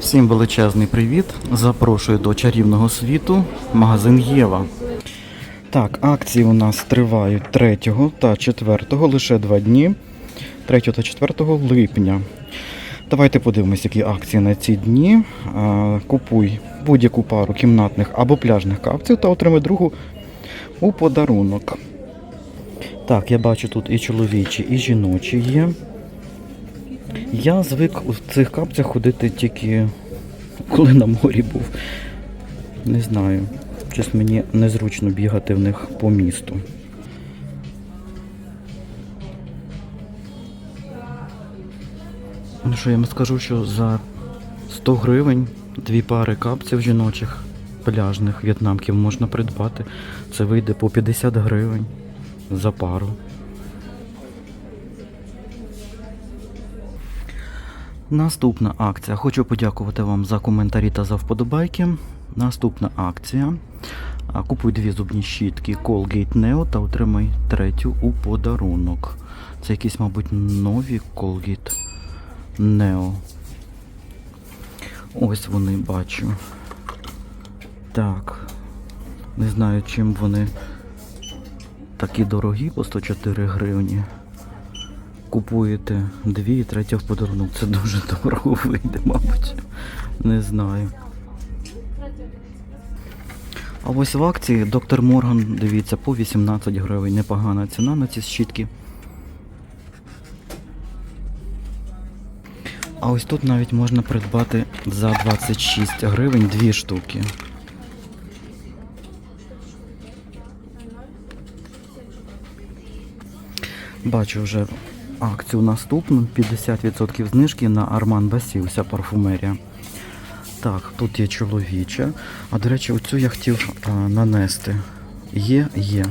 Всім величезний привіт! Запрошую до чарівного світу магазин Єва. Так, акції у нас тривають 3 та 4, лише 2 дні. 3 та 4 липня. Давайте подивимось, які акції на ці дні. Купуй будь-яку пару кімнатних або пляжних капців та отримай другу у подарунок. Так, я бачу тут і чоловічі, і жіночі є. Я звик у цих капцях ходити тільки коли на морі був. Не знаю. Щось мені незручно бігати в них по місту. Ну що я вам скажу, що за 100 гривень дві пари капців жіночих пляжних в'єтнамків можна придбати. Це вийде по 50 гривень за пару. Наступна акція. Хочу подякувати вам за коментарі та за вподобайки. Наступна акція. Купуй дві зубні щітки Colgate Neo та отримай третю у подарунок. Це якісь, мабуть, нові Colgate Neo. Ось вони бачу. Так. Не знаю, чим вони такі дорогі по 104 гривні купуєте дві і третя в подарунок. Це дуже дорого вийде, мабуть. Не знаю. А ось в акції доктор Морган, дивіться, по 18 гривень. Непогана ціна на ці щітки. А ось тут навіть можна придбати за 26 гривень дві штуки. Бачу вже акцію наступну. 50% знижки на Арман Басі, вся парфумерія. Так, тут є чоловіча. А до речі, оцю я хотів а, нанести. Є, є.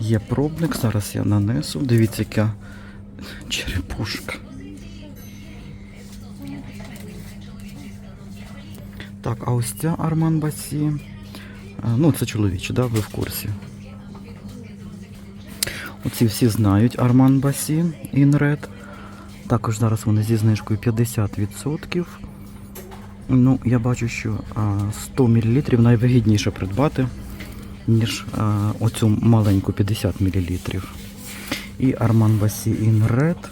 Є пробник, зараз я нанесу. Дивіться, яка черепушка. Так, а ось ця Арман Басі. А, ну, це чоловіча, да, ви в курсі. Оці всі знають Арман Басі Інред. Також зараз вони зі знижкою 50%. Ну, я бачу, що 100 мл найвигідніше придбати, ніж оцю маленьку 50 мл. І Арман Басі Інред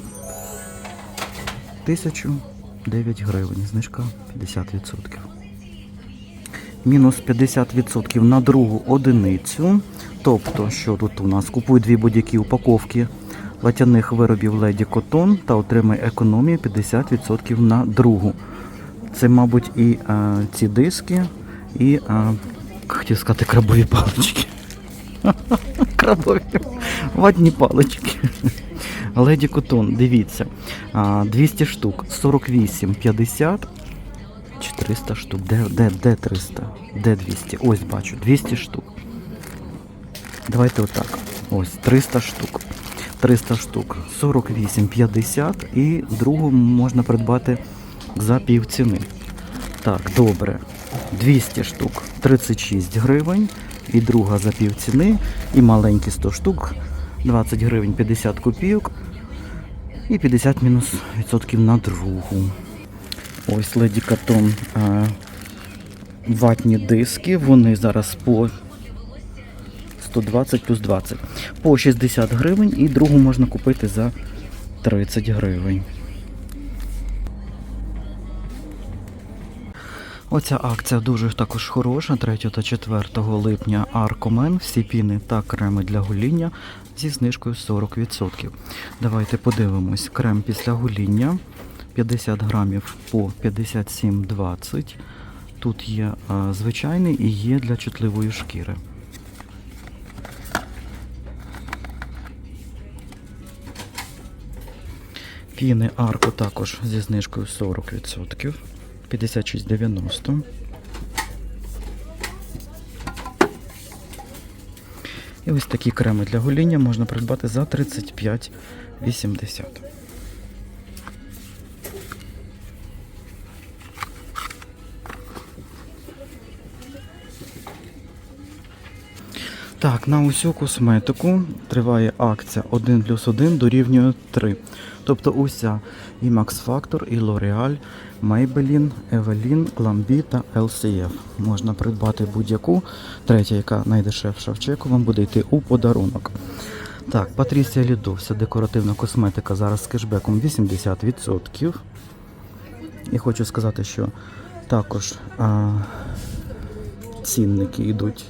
1009 гривень. Знижка 50%. Мінус 50% на другу одиницю. Тобто, що тут у нас? Купуй дві будь-які упаковки латяних виробів Леді Котон та отримай економію 50% на другу. Це, мабуть, і а, ці диски, і а, хотів сказати крабові палички. Крабові ватні палички. Леді Котон, дивіться. 200 штук, 48, 50. 400 штук. Де, де, де 300? Де 200? Ось бачу, 200 штук. Давайте отак. Ось 300 штук. 300 штук. 48, 50 і другу можна придбати за пів ціни. Так, добре. 200 штук 36 гривень. І друга за пів ціни. І маленькі 100 штук 20 гривень 50 копійок. І 50 мінус відсотків на другу. Ось Леді Катон ватні диски. Вони зараз по 120 плюс 20. По 60 гривень і другу можна купити за 30 гривень. Оця акція дуже також хороша. 3 та 4 липня Аркомен, всі піни та креми для гоління зі знижкою 40%. Давайте подивимось. Крем після гоління 50 грамів по 57,20. Тут є а, звичайний і є для чутливої шкіри. Піни арку також зі знижкою 40%. 56,90. І ось такі креми для гоління можна придбати за 35,80. Так, на усю косметику триває акція 1 плюс 1 дорівнює 3. Тобто уся і Max Factor, і L'Oreal, Maybelline, Evelyn, Glambi та LCF. Можна придбати будь-яку. Третя, яка найдешевша в чеку, вам буде йти у подарунок. Так, Патрісія Лідо, вся декоративна косметика зараз з кешбеком 80%. І хочу сказати, що також а, цінники йдуть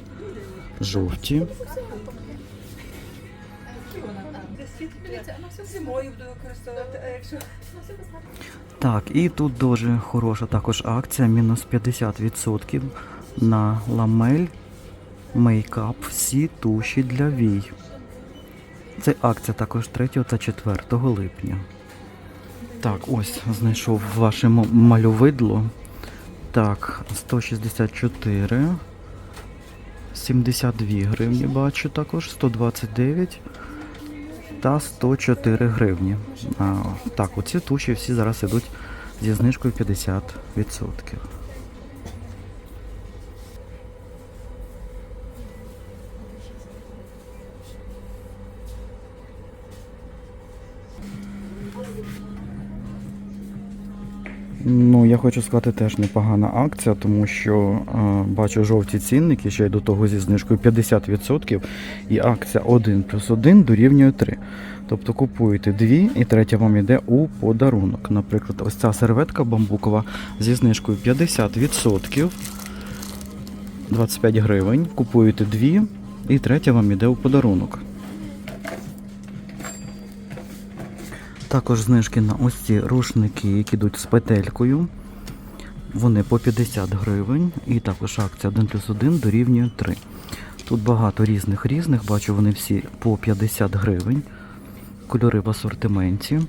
жовті. Так, і тут дуже хороша також акція, мінус 50% на ламель мейкап всі туші для вій. Це акція також 3 та 4 липня. Так, ось знайшов ваше мальовидло. Так, 164. 72 гривні бачу також, 129 та 104 гривні. А, так, оці туші всі зараз ідуть зі знижкою 50%. Ну, я хочу сказати, теж непогана акція, тому що е, бачу жовті цінники, ще й до того зі знижкою 50%, і акція 1 плюс 1 дорівнює 3. Тобто купуєте дві, і третя вам йде у подарунок. Наприклад, ось ця серветка бамбукова зі знижкою 50%, 25 гривень. Купуєте дві, і третя вам йде у подарунок. Також знижки на ось ці рушники, які йдуть з петелькою. Вони по 50 гривень. І також акція 1 плюс 1 дорівнює 3. Тут багато різних різних, бачу, вони всі по 50 гривень. Кольори в асортименті.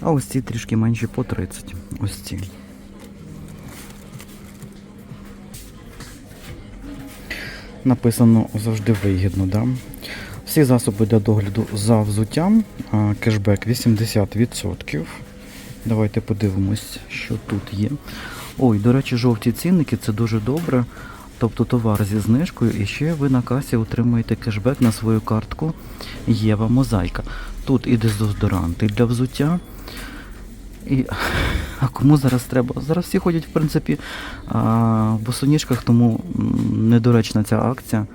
А ось ці трішки менші по 30. Ось ці. Написано завжди вигідно, да? Всі засоби для догляду за взуттям, кешбек 80%. Давайте подивимось, що тут є. Ой, до речі, жовті цінники це дуже добре. Тобто товар зі знижкою, і ще ви на касі отримуєте кешбек на свою картку Єва Мозаїка. Тут і дезодоранти для взуття. І... А кому зараз треба? Зараз всі ходять, в принципі, в босоніжках, тому недоречна ця акція.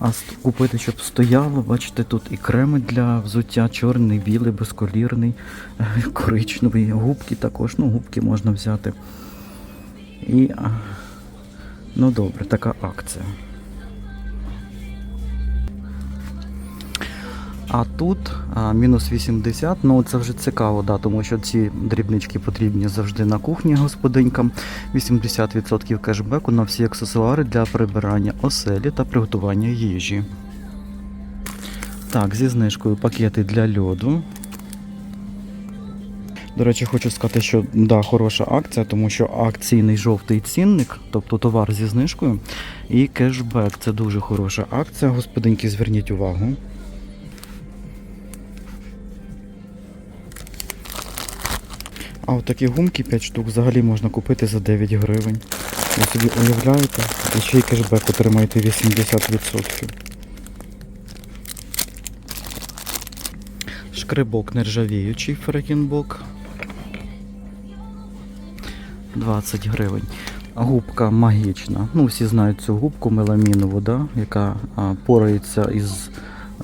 А купити, щоб стояло, бачите, тут і креми для взуття, чорний, білий, безколірний, е, коричневий, губки також. Ну, губки можна взяти. І, ну добре, така акція. А тут мінус 80, ну це вже цікаво, да, тому що ці дрібнички потрібні завжди на кухні господинькам. 80% кешбеку на всі аксесуари для прибирання оселі та приготування їжі. Так, зі знижкою пакети для льоду. До речі, хочу сказати, що да, хороша акція, тому що акційний жовтий цінник, тобто товар зі знижкою, і кешбек. Це дуже хороша акція. Господинки, зверніть увагу. А от такі гумки 5 штук взагалі можна купити за 9 гривень. Ви собі уявляєте? І ще й кешбек отримаєте 80%. Шкребок нержавіючий фрекінбок. 20 гривень. Губка магічна. Ну, всі знають цю губку меламінову, да? яка а, порається із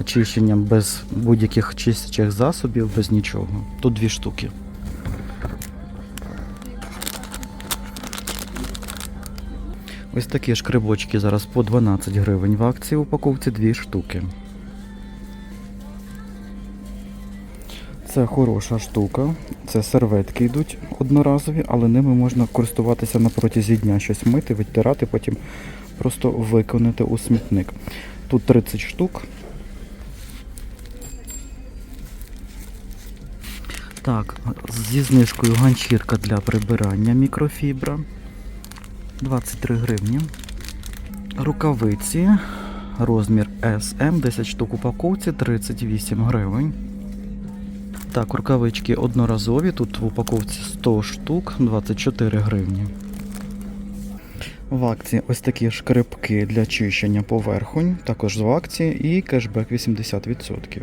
очищенням без будь-яких чистячих засобів, без нічого. Тут дві штуки. Ось такі шкребочки зараз по 12 гривень в акції в упаковці дві штуки. Це хороша штука. Це серветки йдуть одноразові, але ними можна користуватися на протязі дня, щось мити, відтирати, потім просто виконати у смітник. Тут 30 штук. Так, зі знижкою ганчірка для прибирання мікрофібра. 23 гривні. Рукавиці. Розмір SM, 10 штук упаковці, 38 гривень. Так, рукавички одноразові. Тут в упаковці 100 штук, 24 гривні. В акції ось такі шкребки для чищення поверхонь, також в акції і кешбек 80%.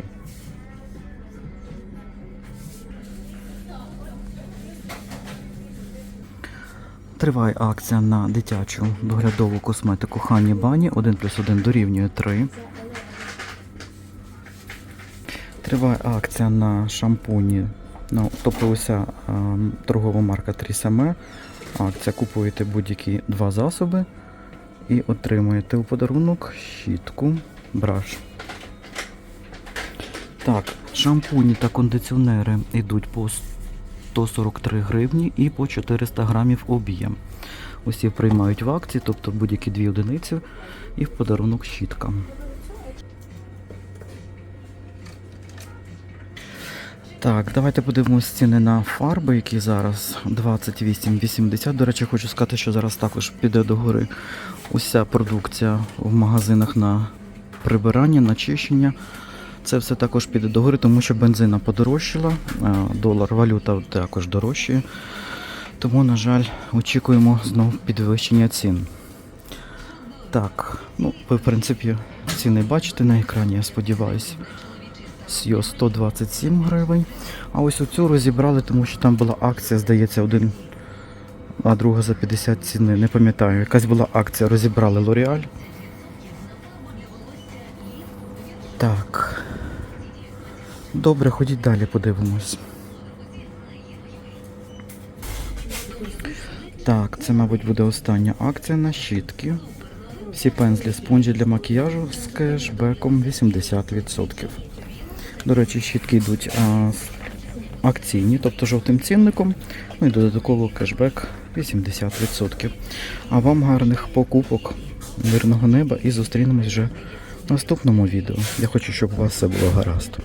Триває акція на дитячу доглядову косметику Хані Бані 1 плюс 1 дорівнює 3. Триває акція на шампуні. Ну, тобто уся ем, торгова марка Трісаме. Акція купуєте будь-які два засоби і отримуєте у подарунок щітку браш. Так, шампуні та кондиціонери йдуть по 143 гривні і по 400 грамів об'єм. Усі приймають в акції, тобто будь-які дві одиниці і в подарунок щітка. Так, давайте подивимось ціни на фарби, які зараз 28,80. До речі, хочу сказати, що зараз також піде до гори уся продукція в магазинах на прибирання, на чищення. Це все також піде до гори, тому що бензина подорожчала, е, долар, валюта також дорожчає. Тому, на жаль, очікуємо знову підвищення цін. Так, ну, ви, в принципі, ціни бачите на екрані, я сподіваюся. Сйо 127 гривень. А ось оцю розібрали, тому що там була акція, здається, один, а друга за 50 ціни. Не пам'ятаю. Якась була акція, розібрали L'Oreal. Так. Добре, ходіть далі, подивимось. Так, це, мабуть, буде остання акція на щітки. Всі пензлі спонжі для макіяжу з кешбеком 80%. До речі, щітки йдуть а, акційні, тобто жовтим цінником. Ну і додатково кешбек 80%. А вам гарних покупок, мирного неба і зустрінемось вже в наступному відео. Я хочу, щоб у вас все було гаразд.